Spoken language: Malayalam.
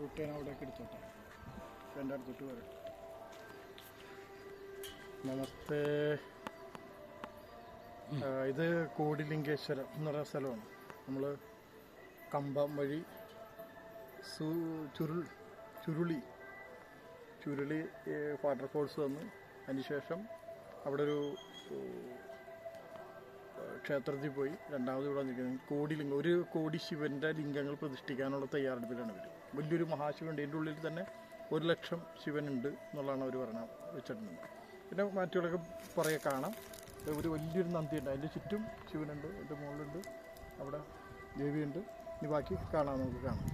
റൂട്ട് ഞാൻ അവിടേക്ക് എടുത്തോട്ടെ എന്റെ അടുത്തോട്ട് വരാം. നമസ്തേ. ഇത് കോടിലിംഗേശ്വരം എന്ന് പറയുന്ന സ്ഥലമാണ്. നമ്മൾ കമ്പം വഴി സു ചുരുൾ ചുരുളി ചുരുളി വാട്ടർഫോൾസ് വന്ന്. അതിനുശേഷം അവിടെ ഒരു ക്ഷേത്രത്തിൽ പോയി. രണ്ടാമത് ഇവിടെ നിൽക്കുന്നത് കോടിലിംഗം. ഒരു കോടി ശിവന്റെ ലിംഗങ്ങൾ പ്രതിഷ്ഠിക്കാനുള്ള തയ്യാറെടുപ്പിലാണ് ഇവർ വലിയൊരു മഹാശിവനുണ്ട്. ഇതിന്റെ ഉള്ളിൽ തന്നെ ഒരു ലക്ഷം ശിവനുണ്ട് എന്നുള്ളതാണ് അവർ പറഞ്ഞ വെച്ചിട്ടുണ്ട് പിന്നെ മറ്റുള്ളവരൊക്കെ പുറകെ കാണാം. ഒരു വലിയൊരു നന്ദി ഉണ്ട് അതിന്റെ ചുറ്റും ശിവനുണ്ട് അതിന്റെ മുകളിലുണ്ട് അവിടെ ദേവിയുണ്ട്. ഇനി ബാക്കി കാണാം നമുക്ക് കാണാം.